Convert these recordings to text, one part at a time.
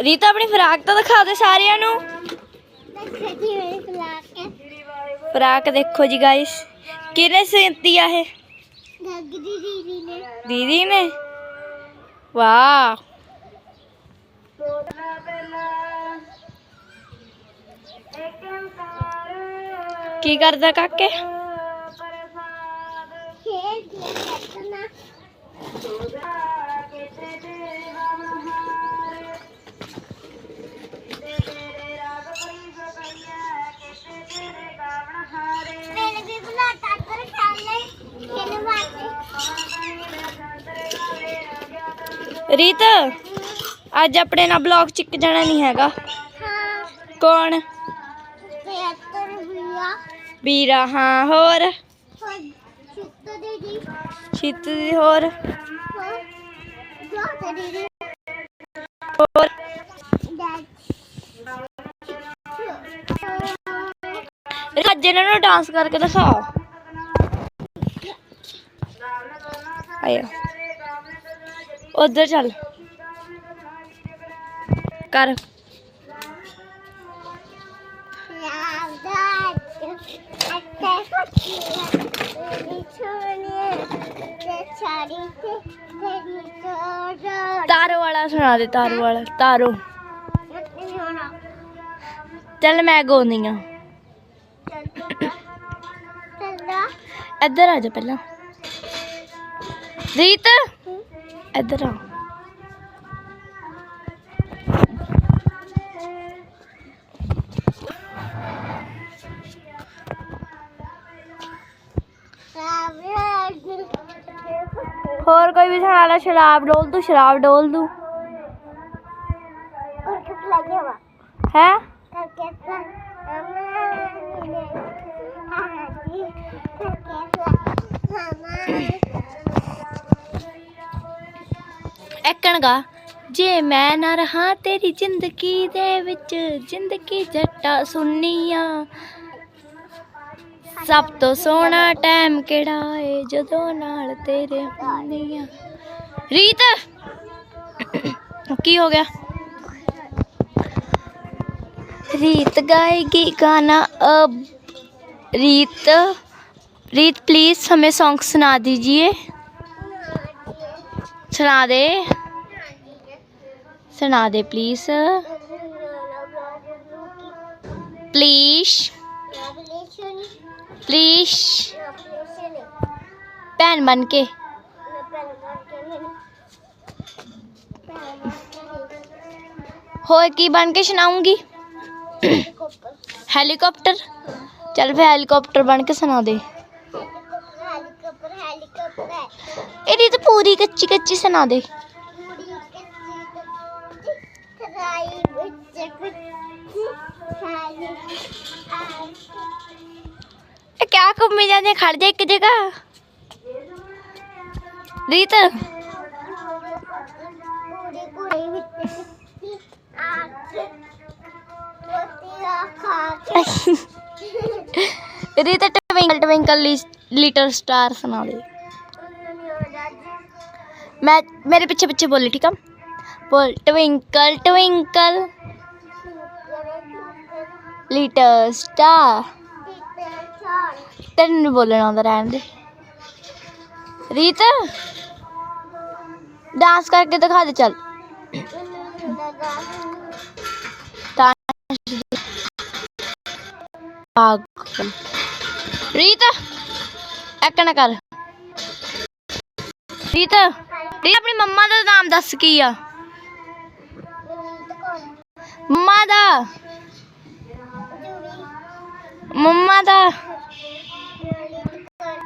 ਰੀਤਾ ਆਪਣੀ ਫਰਾਕ ਤਾਂ ਦਿਖਾ ਦੇ ਸਾਰਿਆਂ ਨੂੰ। ਦੇਖੋ ਜੀ ਮੇਰੇ ਖਿਲਾਫ ਕੇ ਫਰਾਕ ਦੇਖੋ ਜੀ ਗਾਇਸ ਕਿਹਨੇ ਸਿੰਤੀ ਆ ਇਹ? ਗੱਗ ਦੀਦੀ ਨੇ? ਦੀਦੀ ਨੇ ਵਾਹ। ਕੀ ਕਰਦਾ ਕਾਕੇ? ਖੇਡ ਦੀ ਰੀਤ ਅੱਜ ਆਪਣੇ ਨਾਲ ਬਲੌਗ ਚ ਇੱਕ ਜਾਣਾ ਨਹੀਂ ਹੈਗਾ। ਕੌਣ? ਵੀਰਾ। ਹਾਂ ਹੋਰ? ਸ਼ਿਤ ਦੀ ਹੋਰ? ਹੋਰ? ਅੱਜ ਇਹਨਾਂ ਨੂੰ ਡਾਂਸ ਕਰਕੇ ਦਿਖਾਓ। ਆਇਆ ਉਧਰ ਚੱਲ। ਕਰ। ਤਾਰੋ ਵਾਲਾ ਸੁਣਾ ਦੇ, ਤਾਰੋ ਵਾਲਾ, ਤਾਰੋ। ਚੱਲ ਮੈਂ ਗਾਉਂਦੀ ਆ इधर आ जा पहला। रीत, इधर आ। और कोई भी छाला शराब डोल दू, शराब डोल दू। ਐਕਣਗਾ ਜੇ ਮੈਂ ਨਾ ਰਹਾ ਤੇਰੀ ਜ਼ਿੰਦਗੀ ਦੇ ਵਿੱਚ ਜ਼ਿੰਦਗੀ ਜੱਟਾ ਸੁਣਨੀਆਂ ਸਭ ਤੋਂ ਸੋਹਣਾ ਟਾਈਮ ਕਿਹੜਾ ਏ ਜਦੋਂ ਨਾਲ ਤੇਰੇ ਹੁੰਦੀਆਂ ਰੀਤ ਕੀ ਹੋ ਗਿਆ रीत गाएगी गाना अब रीत रीत प्लीज हमें सॉन्ग सुना दीजिए सुना दे सुना दे प्लीज़ प्लीज़ प्लीज़ भैन बन के होए की बन के सुनाऊँगी हेलीकॉप्टर चल फिर हेलीकॉप्टर बन के सुना दे तो पूरी कच्ची कच्ची क्या कब मिल जाने खा दे एक जगह? रीत? रीत, ट्विंकल ट्विंकल लिटिल स्टार सुना दे मैं, मेरे पीछे पीछे बोली ठीक है? बोल, ट्विंकल ट्विंकल। ਲਿਟਲ ਸਟਾਰ ਤੈਨੂੰ ਨੀ ਬੋਲਣਾ ਆਉਂਦਾ ਰਹਿਣ ਦੇ। ਰੀਤ ਡਾਂਸ ਕਰਕੇ ਦਿਖਾ ਦੇ, ਚੱਲ। ਰੀਤ ਐਕ ਨਾ ਕਰ। ਰੀਤ ਰੀਤ, ਆਪਣੀ ਮੰਮਾ ਦਾ ਨਾਮ ਦੱਸ ਕੀ ਆ? ਮੰਮਾ ਦਾ। ਮੰਮਾ ਦਾ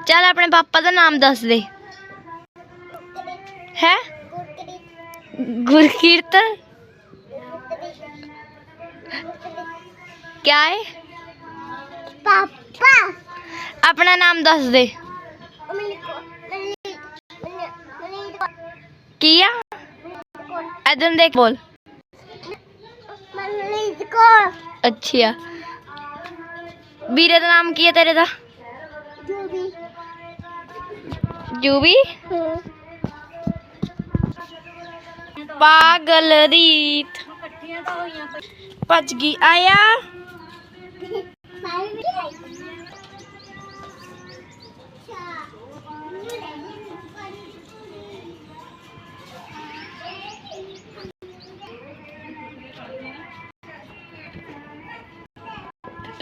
ਚੱਲ ਆਪਣੇ ਪਾਪਾ ਦਾ ਨਾਮ ਦੱਸ ਦੇ ਹੈ ਗੁਰਕੀਰਤ ਕਿਆ ਹੈ ਪਾਪਾ ਆਪਣਾ ਨਾਮ ਦੱਸ ਦੇ ਮੈਨੂੰ ਕੋ ਮੈਨੂੰ ਮੈਨੂੰ ਕੀ ਵੀਰੇ ਦਾ ਨਾਮ ਕੀ ਹੈ ਤੇਰੇ ਦਾ ਜੋ ਵੀ ਜੂਬੀ ਹੂੰ ਪਾਗਲ ਰੀਤ ਭੱਜ ਗਈ ਆਇਆ ਮੈਂ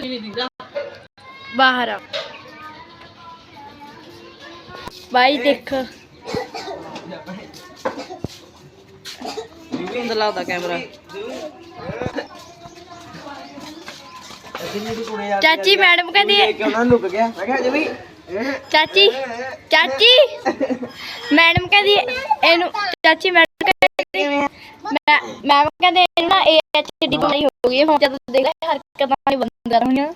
ਵੀ ਬਾਹਰ ਆ। ਬਾਈ ਦੇਖ। ਹੁੰਦਾ ਲੱਗਦਾ ਕੈਮਰਾ। ਚਾਚੀ ਮੈਡਮ ਕਹਿੰਦੀ ਹੈ- ਕਿਉਂ ਨਾ ਲੁਕ ਗਿਆ। ਮੈਂ ਕਿਹਾ ਜਿਵੇਂ ਚਾਚੀ ਚਾਚੀ। ਮੈਡਮ ਕਹਿੰਦੀ ਇਹਨੂੰ ਚਾਚੀ ਮੈਡਮ ਕਹਿੰਦੀ ਮੈਂ ਮੈਮ ਕਹਿੰਦੇ ਇਹਨੂੰ ਨਾ ਏਐਚਡੀ ਤੋਂ ਨਹੀਂ ਹੋ ਗਈ ਹੁਣ ਜਦੋਂ ਦੇਖ ਹਰਕਤਾਂ ਨਹੀਂ ਬੰਦ। ਕਰ ਰਹੀਆਂ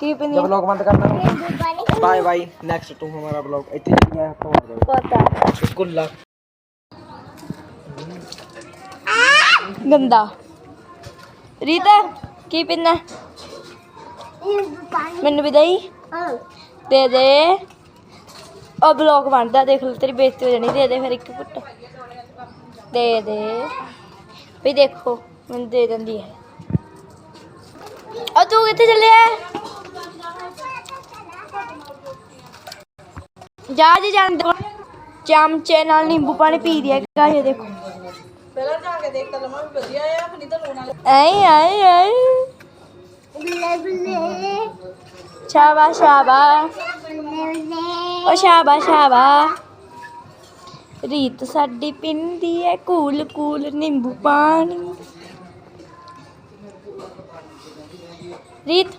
कीप इन जब ब्लॉग बंद करना ਦੁਬਾਰੇ बाय बाय नेक्स्ट टू हमारा ब्लॉग इतने चल गया तो आ जाओ पता बिल्कुल लग गंदा रीता की पीना ਇਹ ਪਾਣੀ मैनू भी दई ਹਾਂ दे दे और ब्लॉग बनता देख लो तेरी बेइज्जती हो जानी दे दे फिर एक घुट दे दे भी देखो मैंने दे दी है और तू कितने ਜਾਜ ਜਾਣ ਦੇਖੋ ਚਮਚੇ ਨਾਲ ਨਿੰਬੂ ਪਾਣੀ ਪੀ ਰਿਹਾ ਗਾਇਓ ਦੇਖੋ। ਆਏ ਆਏ ਆਏ ਸ਼ਾਬਾ ਸ਼ਾਬਾ ਓ ਸ਼ਾਬਾ ਸ਼ਾਬਾ ਰੀਤ ਸਾਡੀ ਪਿੰਦੀ ਐ ਕੂਲ ਕੂਲ ਨਿੰਬੂ ਪਾਣੀ। ਰੀਤ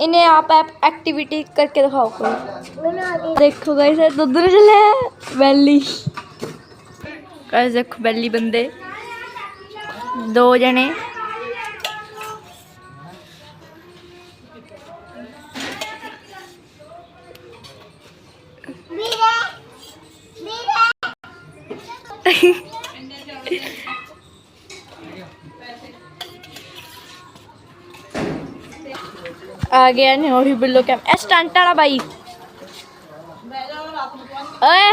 इन्हें आप ऐप एक्टिविटी करके दिखाओ कोई। देखो गाइस दुद्ध चले बैली गाइस देखो बैली बंदे। दो जने। मेरे, मेरे। ਆ ਗਿਆ ਨੇ ਉਹੀ ਬਿੱਲੋ ਕੈਮ ਇਹ ਸਟੰਟ ਵਾਲਾ ਬਾਈ। ਓਏ।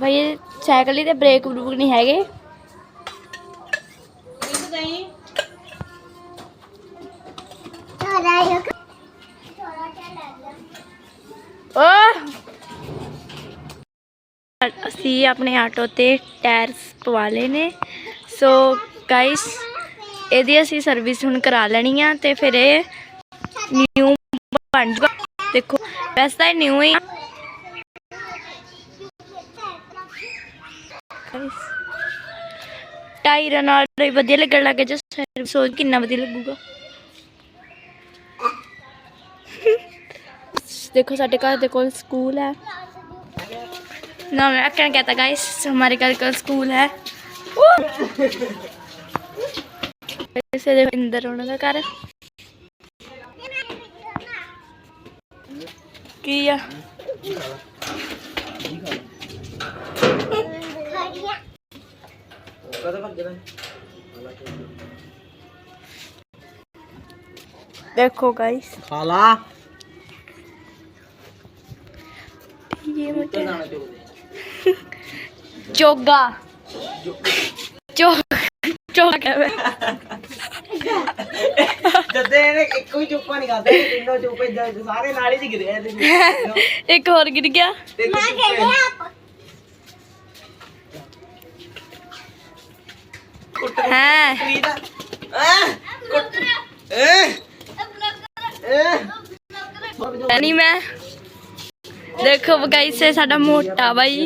ਭਾਈ ਸਾਈਕਲ ਹੀ ਬ੍ਰੇਕ ਬਰੂਕ ਨਹੀਂ ਹੈਗੇ। ਅਸੀਂ ਆਪਣੇ ਆਟੋ ਤੇ ਟਾਇਰਸ ਪਵਾ ਲਏ ਨੇ। ਸੋ ਗਾਇਸ ਇਹਦੀ ਅਸੀਂ ਸਰਵਿਸ ਹੁਣ ਕਰਾ ਲੈਣੀ ਆ ਤੇ ਫਿਰ ਇਹ ਨਿਊ ਬਣ ਜੂਗਾ ਦੇਖੋ, ਵੈਸੇ ਤਾਂ ਨਿਊ ਹੀ ਟਾਇਰ ਨਾਲ ਵੀ ਵਧੀਆ ਲੱਗਣ ਲੱਗ ਗਿਆ ਜੇ ਸਰਵਿਸ ਹੋ ਕਿੰਨਾ ਵਧੀਆ ਲੱਗੂਗਾ। ਦੇਖੋ, ਸਾਡੇ ਘਰ ਦੇ ਕੋਲ ਸਕੂਲ ਹੈ। ਨਾ, ਮੈਂ ਕਹਿਣਾ ਕਹਤਾ ਗਾਇਸ ਹਮਾਰੇ ਘਰ ਕੋਲ ਸਕੂਲ ਹੈ। वैसे देखो इंदर होने का कारण किया देखो गाइस खाला। ये मुझे चोगा। चोगा। चोगा ਜਦੇ ਇਹਨੇ ਇੱਕ ਵੀ ਚੁੱਪਾ ਨਹੀਂ ਕਰਦਾ ਤਿੰਨੋਂ ਚੁੱਪੇ ਜ- ਸਾਰੇ ਨਾਲ ਹੀ ਇਹਦੇ ਇੱਕ ਹੋਰ ਗਿਰ ਗਿਆ। ਤੇ ਮੈਂ ਹੈ। ਕੁੱਟ ਨਹੀਂ ਦੇਖੋ ਗਾਈਸ ਇਹ ਸਾਡਾ ਮੋਟਾ ਬਾਈ।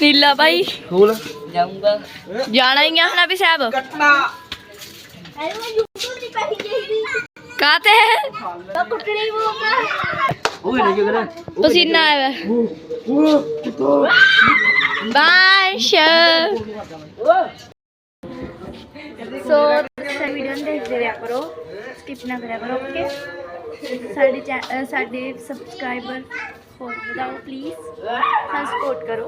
ਨੀਲਾ ਬਾਈ। ਸਕੂਲ? ਜਾਊਂਗਾ ਜਾਣਾ ਹੀ ਆ ਹਨਾ ਵੀ ਸਾਹਿਬ। ਕੱਟਣਾ। कहते हैं पसीना आया बाश सो वीडियो देख करो। स्किप ना करा करो ओके सब्सक्राइबर बताओ प्लीज़ सपोर्ट करो।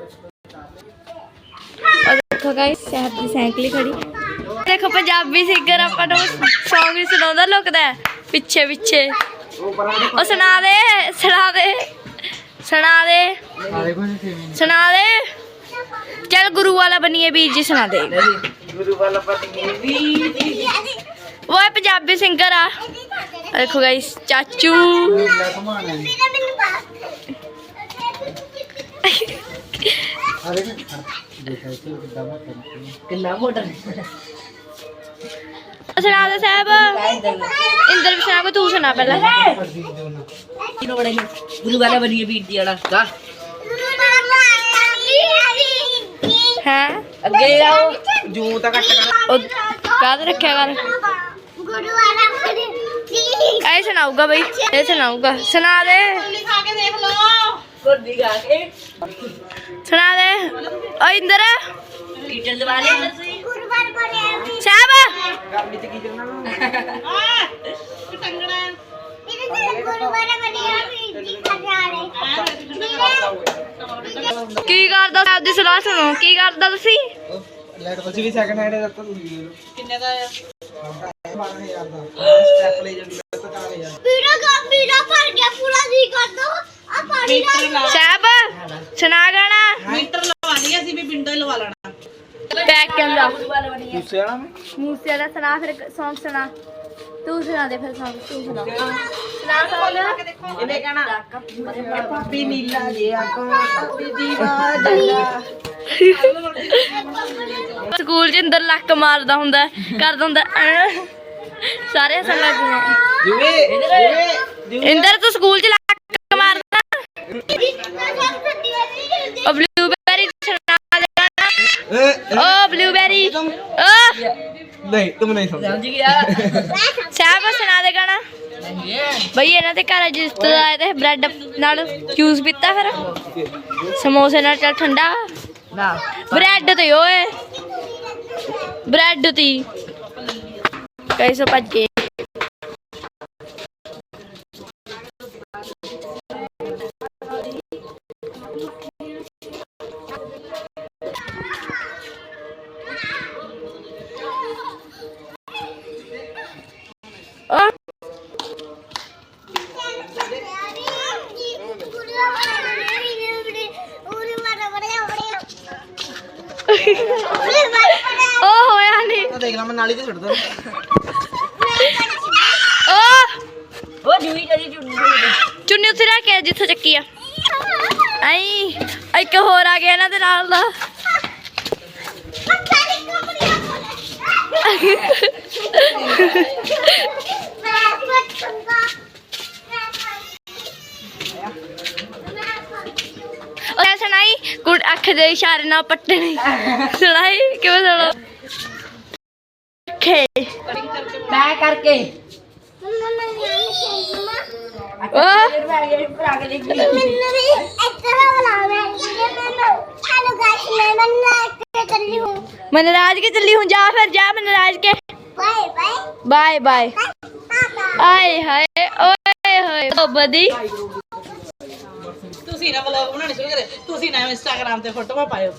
और देखो गाइस साइकिल खड़ी। ਦੇਖੋ, ਪੰਜਾਬੀ ਸਿੰਗਰ ਆਪਾਂ ਨੂੰ Song ਵੀ ਸੁਣਾਉਂਦਾ, ਲੁਕਦਾ ਪਿੱਛੇ ਪਿੱਛੇ। ਉਹ ਸੁਣਾ ਦੇ ਸੁਣਾ ਦੇ ਸੁਣਾ ਦੇ। ਸੁਣਾ ਦੇ। ਚੱਲ ਗੁਰੂ ਵਾਲਾ ਬਣੀਏ, ਵੀਰ ਜੀ ਸੁਣਾ ਦੇ। ਗੁਰੂ ਵਾਲਾ ਪਤੀ ਵੀ ਉਹ ਇਹ ਪੰਜਾਬੀ ਸਿੰਗਰ ਆ। ਦੇਖੋ ਗਾਇਸ ਚਾਚੂ। ਕਿੰਨਾ ਮੋਟਰ सुना दे साहब। इंदर भी सुना को तू सुना पहले। तीनों बड़े गुरु वाला बनिए बीट दिया ना का हाँ। अगे आओ जू तक कट काद रखे कर। गुरु वाला ऐसे सुनाऊँगा भाई ऐसे सुनाऊँगा। सुना दे। सुना दे। इंदर। दबा ले ਕੇ ਦੇ ਲੈ ਗਰਮੀ ਚ ਤੇ ਗੁਰੂ ਜੀ ਕਰਦਾ ਸਾਹਿਬ ਦੀ ਸਲਾਹ ਸੁਣੋ। ਕੀ ਕਰਦਾ ਤੁਸੀਂ? ਲੈਟ ਤੁਸੀਂ ਵੀ ਸੈਕਿੰਡ ਹੈਂਡ ਦਿੱਤਾ ਤੁਸੀਂ ਦੇ ਕਿੰਨੇ ਦਾ ਆ? 12000 ਦਾ। ਸਟੈਪ ਲੈ ਜਾਂਦੀ ਤਾਂ 4000 ਵੀਰਾ ਗਾ ਵੀਰਾ ਭਰ ਗਿਆ ਪੂਰਾ ਜੀ ਕਰ ਦੋ ਆ ਪਾਣੀ ਨਾਲ ਸਾਹਿਬ ਸੁਣਾ ਗਾਣਾ। ਮੀਟਰ ਲਵਾਣੀ ਅਸੀਂ ਵੀ ਹੀ ਲਵਾ ਲੈਣਾ। Back camera. ਦੂਸਰੇ ਵਾਲਾ? ਮੈਂ ਮੂਸੇ ਵਾਲਾ ਸੁਣਾ ਫਿਰ Song ਸੁਣਾ। ਤੂੰ ਸੁਣਾ ਦੇ ਫਿਰ Song ਤੂੰ ਸੁਣਾ। ਸੁਣਾ Song ਇਹਨੇ ਕਹਿਣਾ ਪਾਪੀ ਨੀਲਾ ਜੇ ਆਕਾ ਪਾਪੀ ਦੀਵਾ ਜਗਾ ਸਕੂਲ ਚ ਅੰਦਰ ਲੱਕ ਮਾਰਦਾ ਹੁੰਦਾ ਕਰਦਾ ਹੁੰਦਾ ਐਂ। ਸਾਰੇ ਹੱਸਣ ਲੱਗ ਗਏ। ਜਿਵੇਂ ਜਿਵੇਂ ਇੰਦਰ ਤੂੰ ਸਕੂਲ ਚ ਲੱਕ ਮਾਰਦਾ? ਸੁਣਾ ਉਹ ਬਲੂਬੈਰੀ ਉਹ ਨਹੀਂ ਤੁਮ ਨਹੀਂ ਸਮਝ ਸਾਹਿਬ ਸੁਣਾ ਦੇ ਗਾਣਾ। ਬਈ ਇਹਨਾਂ ਦੇ ਘਰ ਅੱਜ ਰਿਸ਼ਤੇਦਾਰ ਆਏ ਤੇ ਬ੍ਰੈਡ ਨਾਲ ਜੂਸ ਪੀਤਾ ਫਿਰ। ਸਮੋਸੇ ਨਾਲ ਚੱਲ ਠੰਡਾ। ਨਾ। ਬ੍ਰੈਡ ਤੇ ਓਏ। ਬ੍ਰੈਡ ਤੀ। ਕੈਸੇ ਭੱਜ ਗਏ। ਦੇਖ ਲਾ ਮੈਂ ਨਾਲੀ ਤੇ ਛੱਡ ਦਾਂ ਉਹ ਉਹ ਜੂਈ ਜੁੜੀ ਚੁੰਨੀ ਉੱਥੇ ਰੱਖ ਕੇ ਜਿੱਥੇ ਚੱਕੀ ਆ। ਆਈ ਇੱਕ ਹੋਰ ਆ ਗਿਆ ਇਹਨਾਂ ਦੇ ਨਾਲ ਦਾ। ਉਹ ਸੁਣਾਈ ਕੁੜ ਅੱਖ ਦੇ ਇਸ਼ਾਰੇ ਨਾਲ ਪੱਟਣੀ। ਸੁਣਾਈ ਕਿਵੇਂ ਸੁਣਾ ਖੇ ਮੈਂ ਕਰਕੇ ਉਹ ਮਨਰਾਜ ਕੇ ਚੱਲੀ ਹੁਣ ਜਾ ਫਿਰ ਜਾ ਮਨਰਾਜ ਕੇ ਬਾਏ ਬਾਏ ਆਏ ਹਾਏ ਓਏ ਹੋਏ ਓ ਬਦੀ ਤੁਸੀਂ ਨਾ ਵਲੌਗ ਬਣਾਉਣੇ ਸ਼ੁਰੂ ਕਰੇ ਤੁਸੀਂ ਨਾ ਇੰਸਟਾਗ੍ਰਾਮ ਤੇ ਫੋਟੋਆਂ ਪਾਇਓ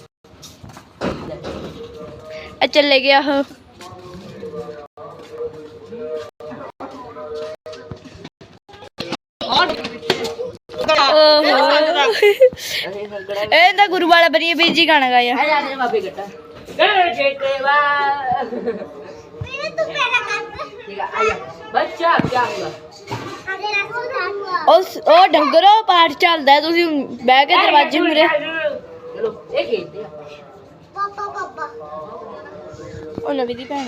ਆ ਚੱਲੇ ਗਿਆ ਉਹ ਓਹੋ ਇਹ ਤਾਂ ਗੁਰੂ ਵਾਲਾ ਬਣੀ ਬੀਜੀ ਗਾਣਾ ਗਾਇਆ। ਉਸ ਉਹ ਡੰਗਰੋ ਪਾਠ ਚੱਲਦਾ ਤੁਸੀਂ ਬਹਿ ਕੇ ਦਰਵਾਜ਼ੇ ਮੂਰੇ ਚਲੋ ਇਹ ਖੇਡਦੇ ਆ। ਪਾਪਾ ਪਾਪਾ ਉਹ ਨਵੀਂ ਦੀ ਭੈਣ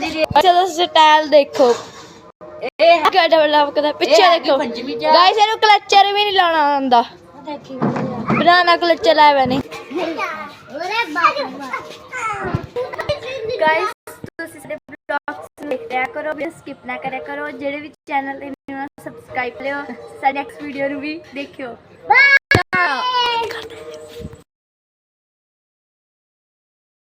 ਦੀ ਦੀ ਚਲੋ ਸਟਾਈਲ ਦੇਖੋ। ਇਹ ਕਿਆ ਡਿਵੈਲਪ ਕਰਦਾ ਪਿੱਛੇ ਦੇਖੋ। ਗਾਇਸ ਇਹਨੂੰ ਕਲਚਰ ਵੀ ਨਹੀਂ ਲਾਉਣਾ ਆਉਂਦਾ। ਬਨਾਨਾ ਕਲਚਰ ਲਾਇਆ ਵਾ ਨਹੀਂ। ਗਾਇਸ ਤੁਸੀਂ ਸਾਡੇ ਵਲੌਗਸ ਦੇਖਿਆ ਕਰੋ ਵੀ ਸਕਿਪ ਨਾ ਕਰਿਆ ਕਰੋ। ਜਿਹੜੇ ਵੀ ਚੈਨਲ ਤੇ ਨੂੰ ਸਬਸਕ੍ਰਾਈਬ ਲਿਓ ਸਾਡੇ ਨੈਕਸਟ ਵੀਡੀਓ ਨੂੰ ਵੀ ਦੇਖਿਓ। ਬਾਏ